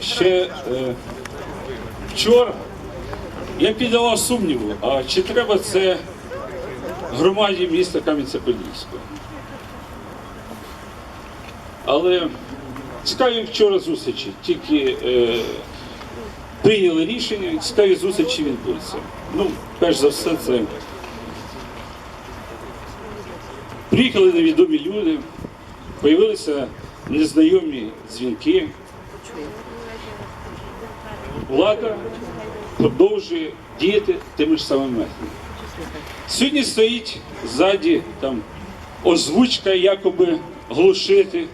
ще е, вчора я піддавав сумніву, а чи треба це громаді міста Кам'янця-Подільського. Але цікаві вчора зустрічі, тільки е, прийняли рішення, цікаві зустрічі відбудуться. Ну, перш за все, це приїхали невідомі люди, появилися незнайомі дзвінки. Влада продовжує діяти тими ж самими методами. Сьогодні стоїть ззаді там озвучка, якоби глушити.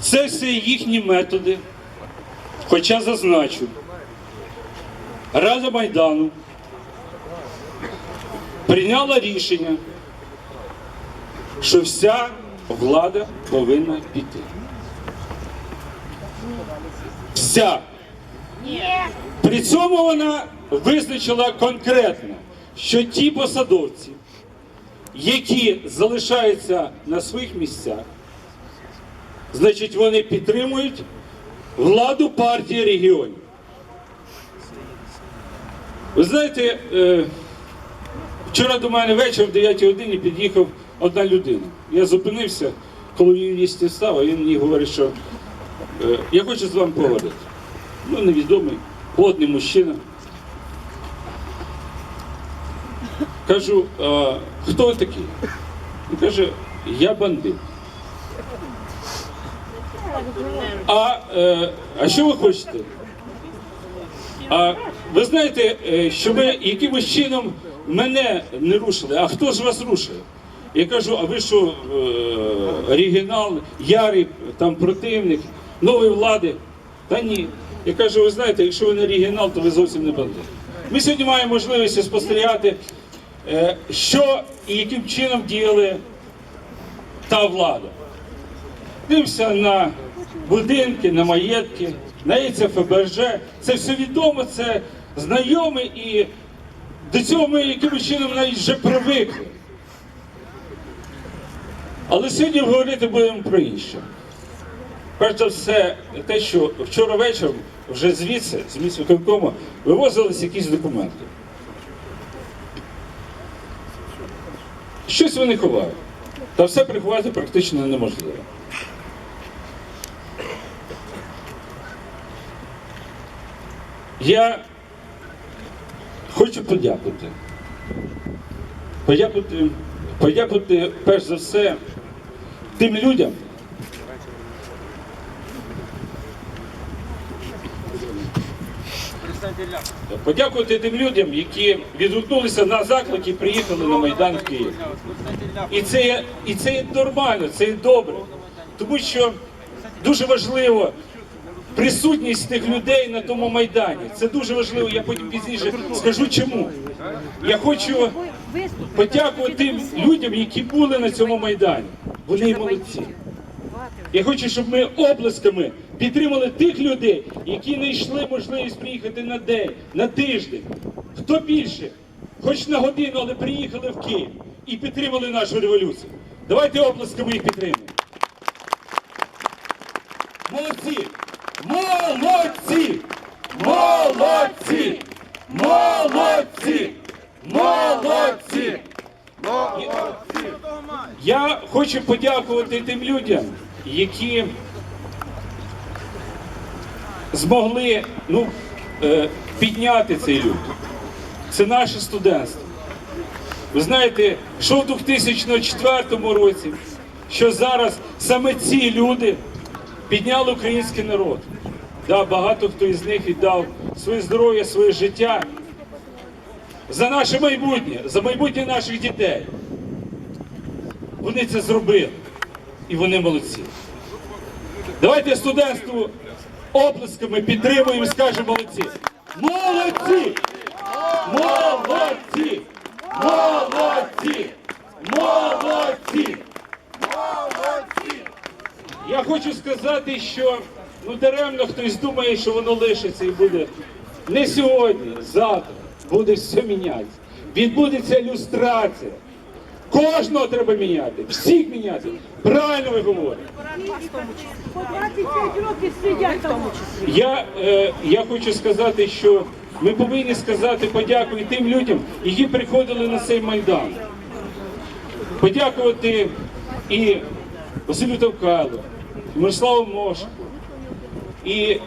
Це все їхні методи. Хоча зазначу, Рада Майдану прийняла рішення, що вся влада повинна піти. Вся. При цьому вона визначила конкретно, що ті посадовці, які залишаються на своїх місцях, значить вони підтримують владу партії регіонів. Ви знаєте, е, вчора до мене вечір в 9 годині під'їхав одна людина. Я зупинився, коли він їсти став, а він мені говорить, що е, я хочу з вами поговорити. Ну, невідомий, плотний мужчина. Кажу, а, хто такий? Він каже, я бандит. А, е, а що ви хочете? А ви знаєте, е, що ви якимось чином мене не рушили, а хто ж вас рушив? Я кажу, а ви що, е, оригінал, ярий там противник, нової влади? Та ні. Я кажу, ви знаєте, якщо ви не оригінал, то ви зовсім не бандит. Ми сьогодні маємо можливість спостерігати, е, що і яким чином діяли та влада. Дивимося на будинки, на маєтки, на яйця ФБРЖ. Це все відомо, це знайоме і до цього ми якимось чином навіть вже привикли. Але сьогодні говорити будемо про інше. Перш за все, те, що вчора вечором вже звідси, з місць виконкому, вивозились якісь документи. Щось вони ховають. Та все приховати практично неможливо. Я хочу подякувати. Подякувати, подякувати перш за все тим людям, подякувати тим людям, які відгукнулися на заклик і приїхали на Майдан в Київ. І це, і це нормально, це добре. Тому що дуже важливо присутність тих людей на тому майдані. Це дуже важливо. Я потім пізніше скажу чому. Я хочу подякувати тим людям, які були на цьому майдані. Вони молодці. Я хочу, щоб ми облисками підтримали тих людей, які знайшли можливість приїхати на день, на тиждень. Хто більше, хоч на годину, але приїхали в Київ і підтримали нашу революцію. Давайте облисками їх підтримаємо. Молодці! Молодці! Молодці! Молодці! Молодці! Я хочу подякувати тим людям, які змогли ну, е, підняти цей люд. Це наше студентство. Ви знаєте, що в 2004 році, що зараз саме ці люди підняли український народ. Да, багато хто із них віддав своє здоров'я, своє життя за наше майбутнє, за майбутнє наших дітей. Вони це зробили. І вони молодці. Давайте студентству оплесками підтримуємо і скажемо молодці. Молодці! Молодці! Молодці! Молодці! Я хочу сказати, що ну даремно хтось думає, що воно лишиться і буде не сьогодні, завтра буде все мінятися. Відбудеться люстрація. Кожного треба міняти, всіх міняти. Правильно ви говорите. По 25 років сидять. Я, е, я хочу сказати, що ми повинні сказати подяку тим людям, які приходили на цей майдан. Подякувати і Василю Товкалу, і Мирославу Мошку, і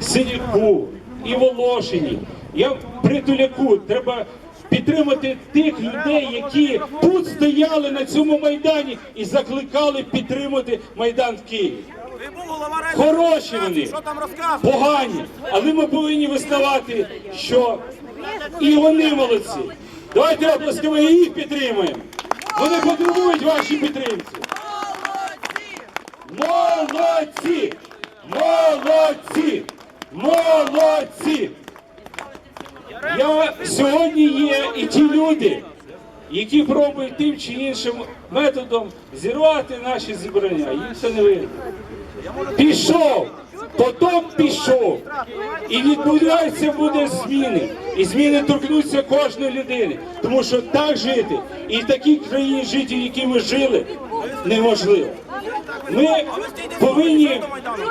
Синюку, і Волошині. Я Притуляку. Треба підтримати тих людей, які тут стояли на цьому майдані і закликали підтримати майдан в Києві. Хороші вони, погані, але ми повинні визнавати, що і вони молодці. Давайте оплесками їх підтримаємо. Вони потребують ваші підтримки. Молодці! Молодці! Молодці! Я сьогодні є і ті люди, які пробують тим чи іншим методом зірвати наші зібрання. Їм це не вийде. Пішов, потім пішов. І відбуваються буде зміни. І зміни торкнуться кожної людини. Тому що так жити і в такій країні жити, в якій ми жили, неможливо. Ми повинні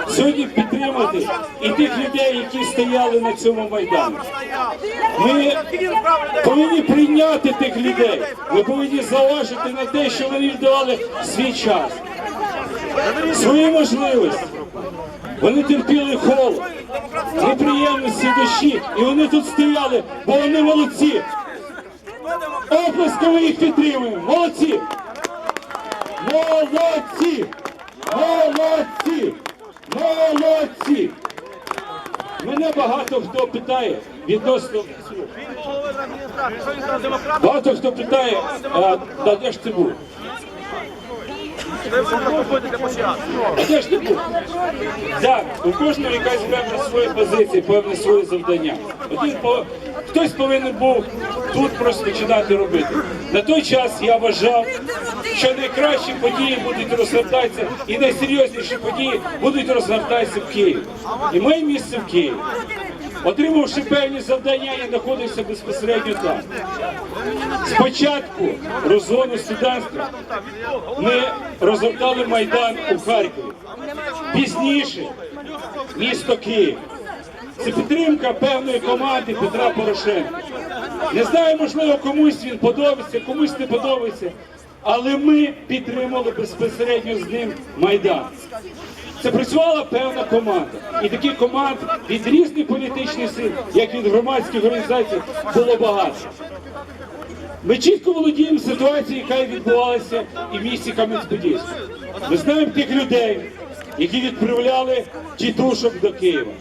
сьогодні підтримати і тих людей, які стояли на цьому майдані. Ми повинні прийняти тих людей. Ми повинні зауважити на те, що вони віддавали свій час, свої можливості. Вони терпіли холод, неприємності душі, і вони тут стояли, бо вони молодці. Оплесками їх підтримуємо. Молодці! Молодці! Молодці! Молодці! Мене багато хто питає відносно. Багато хто питає, а, де ж це був? Ви ви ходите по. Так, у кожного якась певна своя позиція, певне своє завдання. Один по... Хтось повинен був тут просто починати робити. На той час я вважав, що найкращі події будуть розгортатися і найсерйозніші події будуть розгортатися в Києві. І моє місце в Києві. Отримавши певні завдання, я знаходився безпосередньо там. Спочатку розгону студентства ми розгортали майдан у Харкові. Пізніше місто Київ. Це підтримка певної команди Петра Порошенка. Не знаю, можливо, комусь він подобається, комусь не подобається, але ми підтримали безпосередньо з ним майдан. Це працювала певна команда. І таких команд від різних політичних сил, як від громадських організацій, було багато. Ми чітко володіємо ситуацією, яка відбувалася і в місті Кам'янець-Подільський. Ми знаємо тих людей, які відправляли тітушок до Києва.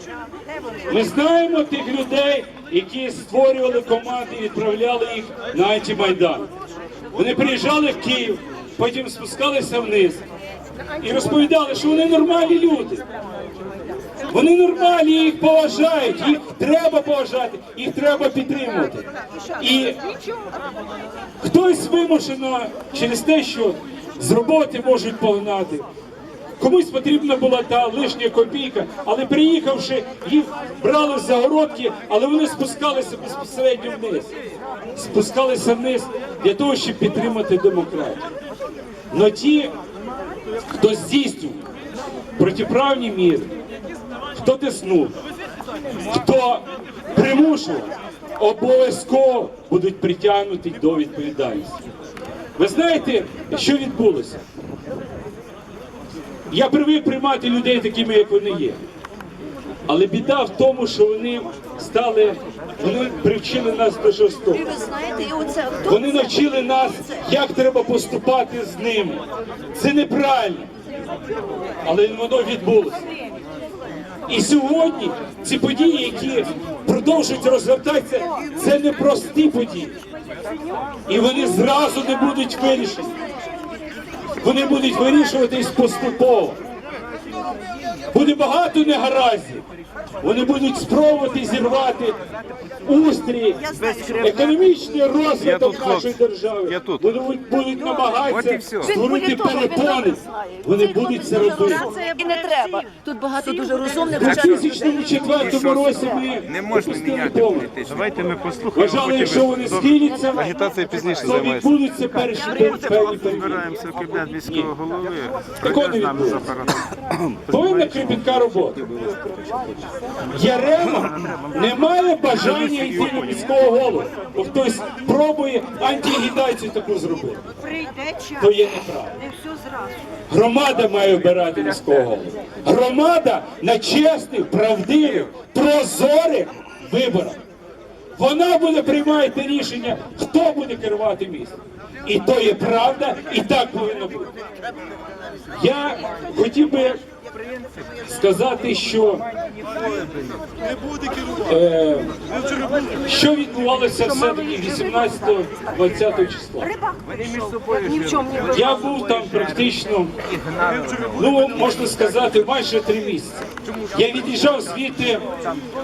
Ми знаємо тих людей, які створювали команди і відправляли їх на антимайдан. Вони приїжджали в Київ, потім спускалися вниз і розповідали, що вони нормальні люди. Вони нормальні, їх поважають, їх треба поважати, їх треба підтримувати. І хтось вимушено через те, що з роботи можуть погнати. Комусь потрібна була та лишня копійка, але приїхавши, їх брали в загородки, але вони спускалися безпосередньо вниз. Спускалися вниз для того, щоб підтримати демократію. Но ті, хто здійснює протиправні міри, хто тиснув, хто примушував, обов'язково будуть притягнуті до відповідальності. Ви знаєте, що відбулося? Я привик приймати людей такими, як вони є. Але біда в тому, що вони стали, вони привчили нас до жорстокості. Вони навчили нас, як треба поступати з ними. Це неправильно. Але воно відбулося. І сьогодні ці події, які продовжують розгортатися, це не прості події. І вони зразу не будуть вирішені. Вони будуть вирішуватись поступово. Буде багато негараздів, Вони будуть спробувати зірвати устрій, економічний розвиток нашої держави. Вони будуть- намагатися створити перепони. Вони будуть це робити. І не треба. Тут багато дуже розумних У 2004 році ми Не можна міняти політичну. Давайте ми послухаємо. Вважали, якщо вони схиляться, Агітація пізніше то займається. відбудуться перші певні. Збираємося в кабінет міського голови. Повинна кропітка робота. Ярема не має бажання йти на міського голову, бо хтось пробує антиагітацію таку зробити. То є неправда. Громада має обирати міського голову. Громада на чесних, правдивих, прозорих виборах. Вона буде приймати рішення, хто буде керувати містом. І то є правда, і так повинно бути. Я хотів би сказати, що е, що відбувалося все-таки 18-20 числа. Я був там практично, ну можна сказати, майже три місяці. Я від'їжджав звідти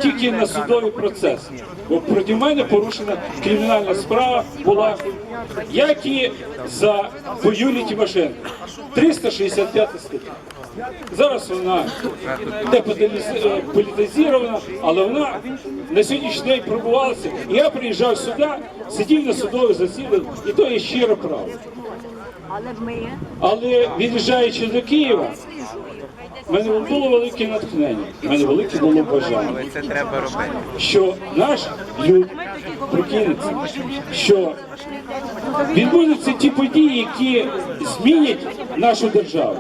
тільки на судовий процес. Бо проти мене порушена кримінальна справа була, як і за по Юлії Тимошенко. 365 стаття. Зараз вона деполітизована, але вона на сьогоднішній день пробувалася. Я приїжджав сюди, сидів на судових засіданнях, і то є щиро право. Але від'їжджаючи до Києва, в мене було велике натхнення, в мене велике було бажання, що наш люд прокинеться, що відбудуться ті події, які змінять нашу державу.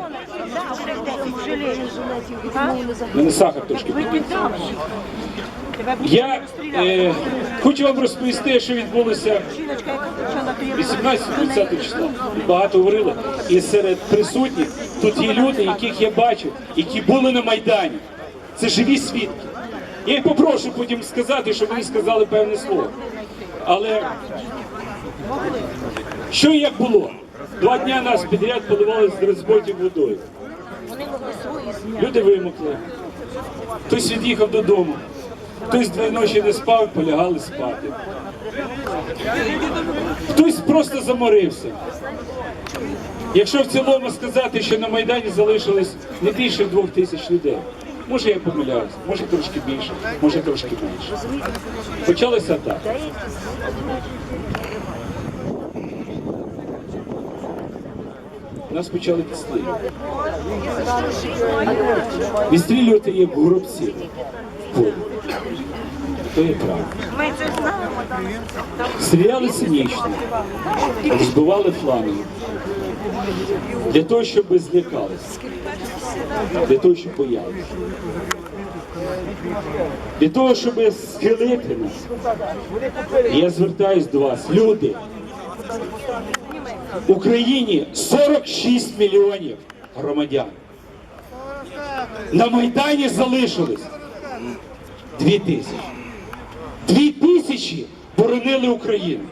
Мене сахар трошки. Я е, хочу вам розповісти, що відбулося 18-20 числа. Багато говорили. І серед присутніх тут є люди, яких я бачив, які були на Майдані. Це живі свідки. Я їх попрошу потім сказати, щоб вони сказали певне слово. Але що і як було? Два дня нас підряд поливали з розботів водою. Люди вимокли. Хтось від'їхав додому, хтось дві ночі не спав, полягали спати. Хтось просто заморився. Якщо в цілому сказати, що на Майдані залишилось не більше двох тисяч людей, може я помиляюся, може трошки більше, може трошки менше. Почалося так. Нас почали підстрілювати. Відстрілювати як горобці в полі. То є правда. Ми це знаємо. Стріляли цинічно, збивали фланги. Для того, щоб злякалися. Для того, щоб боялися. Для того, щоб схилити нас. Я звертаюсь до вас, люди. Україні 46 мільйонів громадян. На Майдані залишилось 2 тисячі. Дві тисячі боронили Україну.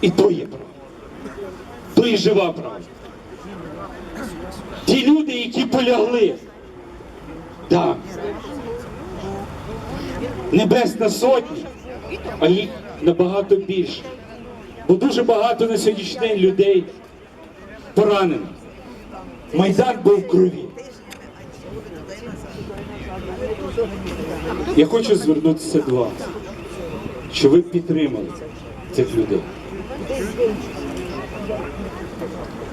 І то є правда. То є жива правда. Ті люди, які полягли. Так. Небесна сотня, а їх набагато більше. Бо дуже багато на сьогоднішній день людей поранено. Майдан був в крові. Я хочу звернутися до вас, що ви підтримали цих людей.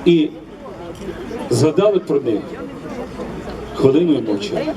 І згадали про них хвилиною мовчання.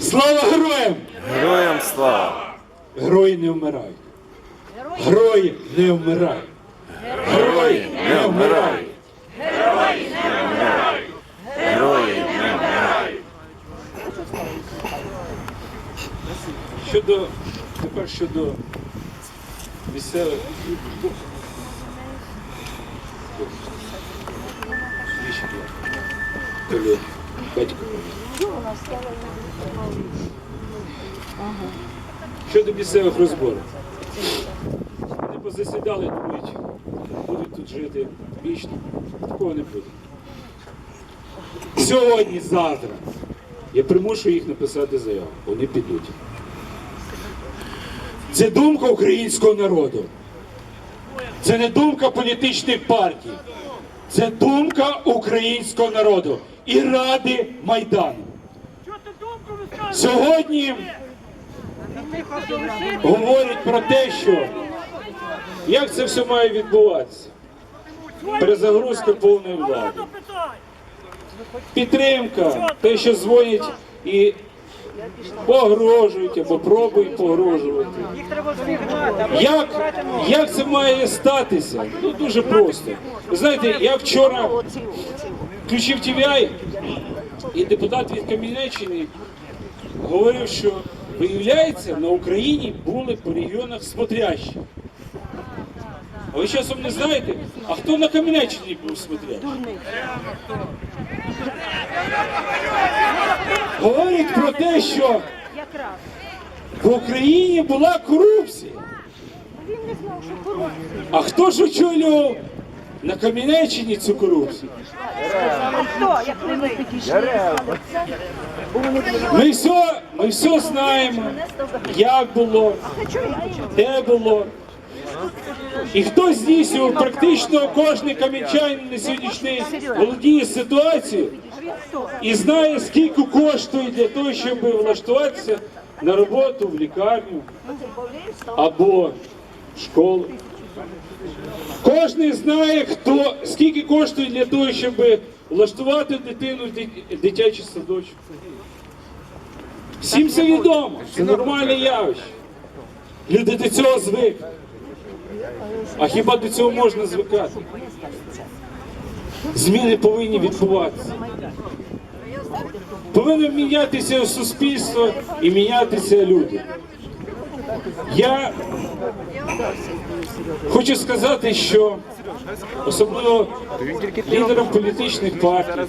Слава. Героям! Героям слава. Герої не вмирають. Герої не вмирають. Герої не вмирають. Герої не вмирають. Герої Щодо тепер щодо місцевих. Батько. Щодо місцевих розборів. Вони позасідали, думають, будуть тут жити вічно. Такого не буде. Сьогодні, завтра. Я примушую їх написати заяву. Вони підуть. Це думка українського народу. Це не думка політичних партій. Це думка українського народу і Ради Майдану. Сьогодні говорять про те, що як це все має відбуватися. Перезагрузка повної влади. Підтримка, те, що дзвонять і погрожують або пробують погрожувати. Як, як це має статися? Ну дуже просто. Ви знаєте, я вчора включив TVI, і депутат від Кам'янеччини говорив, що виявляється, на Україні були по регіонах смотрящі. А ви часом не знаєте, а хто на Кам'янеччині був смотрящий? Говорять про те, що в Україні була корупція. А хто ж очолював на Кам'янеччині цю корупцію? Хто, як не ми? Ми все, ми все знаємо, як було, де було. І хто здійснював практично кожний кам'янчанин на сьогоднішній володіє ситуацією і знає, скільки коштує для того, щоб влаштуватися на роботу в лікарню або в школу. Кожен знає, хто скільки коштує для того, щоб влаштувати дитину в дитячий садочок. Всім це відомо, це нормальне явище. Люди до цього звикли. А хіба до цього можна звикати? Зміни повинні відбуватися. Повинно мінятися суспільство і мінятися люди. Я хочу сказати, що особливо лідерам політичних партій,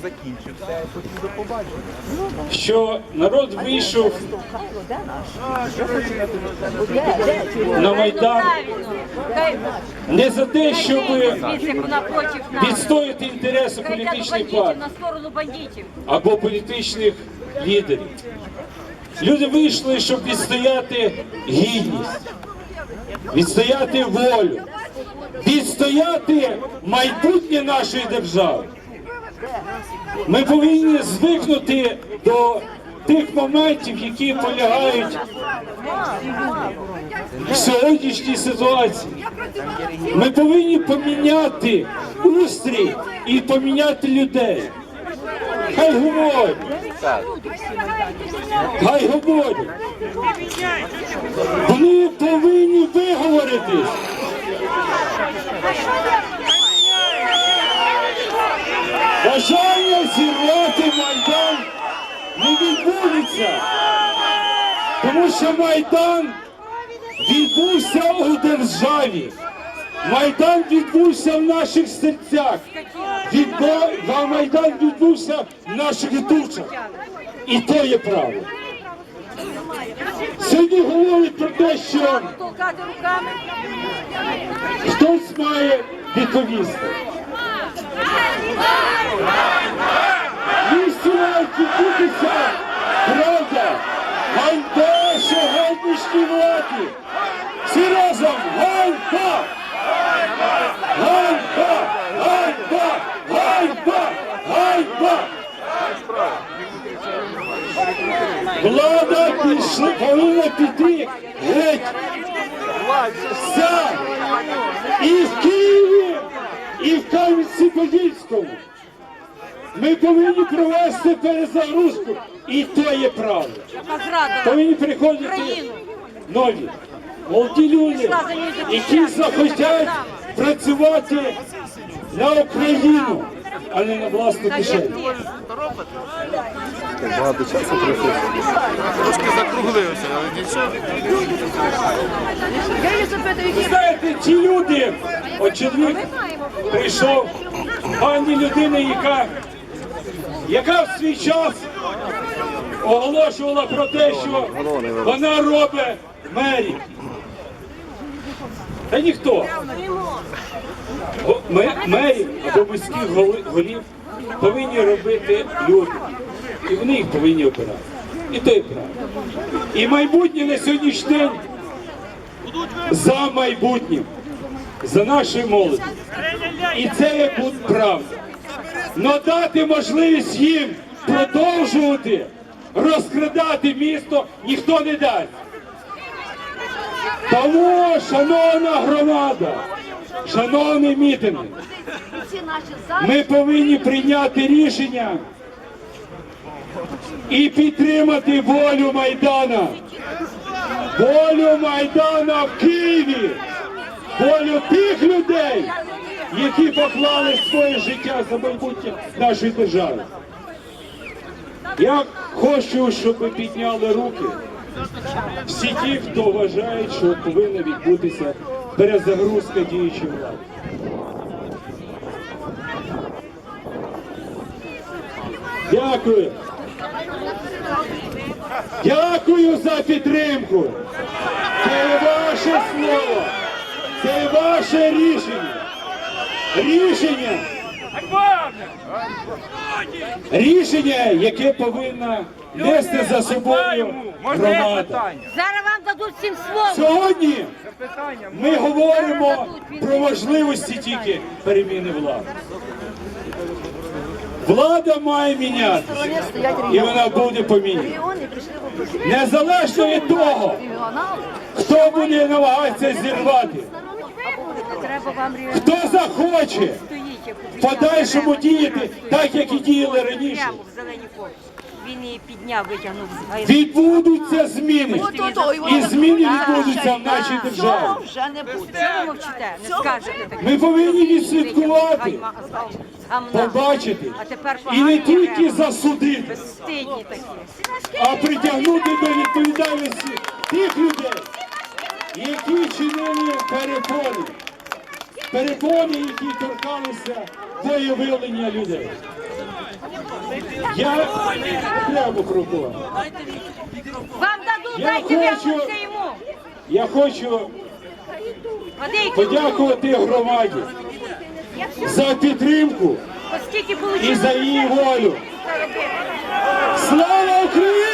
що народ вийшов на Майдан не за те, щоб відстояти інтереси політичних партій або політичних лідерів. Люди вийшли, щоб відстояти гідність, відстояти волю, відстояти майбутнє нашої держави. Ми повинні звикнути до тих моментів, які полягають в сьогоднішній ситуації. Ми повинні поміняти устрій і поміняти людей. Хай говорять. Хай говорять. Вони повинні виговоритись. Бажання зірвати Майдан не відбудеться. Тому що Майдан відбувся у державі. Майдан відбувся в наших серцях. Відбо... Майдан відбувся в наших душах. І то є правда. Сьогодні говорять про те, що хтось має відповісти. Місті мають відбутися правда. Ганьба сьогоднішній владі. Всі разом ганьба! Влада пішла, повинна піти геть. Вся. І в Києві, і в Кам'янці-Подільському. Ми повинні провести перезагрузку. І то є правда. Повинні приходити нові, молоді люди, які захотять працювати на Україну, а не на власну кишеню. Багато часу пройшло. Трошки закруглився, але нічого. Ви знаєте, ті люди, от чоловік прийшов, пані людина, яка, яка в свій час оголошувала про те, що вона робить мерії. Та ніхто. Мерів або міських голів повинні робити люди. І вони їх повинні обирати. І то є правда. І майбутнє на сьогоднішній день за майбутнім, за нашою молоддю. І це є правда. Но дати можливість їм продовжувати розкрадати місто ніхто не дасть. Тому, шановна громада, шановні мітинги, ми повинні прийняти рішення і підтримати волю Майдана. Волю Майдана в Києві, волю тих людей, які поклали своє життя за майбутнє нашої держави. Я хочу, щоб ви підняли руки всі ті, хто вважають, що повинна відбутися перезагрузка діючої влади. Дякую. Дякую за підтримку. Це ваше слово. Це ваше рішення. Рішення. Рішення, яке повинна нести за собою громада. Зараз вам дадуть всім слово. Сьогодні ми говоримо про можливості тільки переміни влади. Влада має мінятися, і вона буде поміняна. Незалежно від того, хто буде намагатися зірвати, хто захоче подальшому діяти так, як і діяли раніше. Він її підняв, витягнув з. Відбудуться зміни, і зміни відбудуться в нашій державі. Цього вже не буде. Ви мовчите? Не скажете таке. Ми повинні відслідкувати, побачити А тепер і не тільки засудити, Безстидні такі. а притягнути до відповідальності тих людей, які чинили перепони. Перепони, які торкалися волевиявлення людей. Я треба крокувати. Вам дадуть, Я хочу- йому. Я хочу подякувати громаді за підтримку і за її волю. Слава Україні!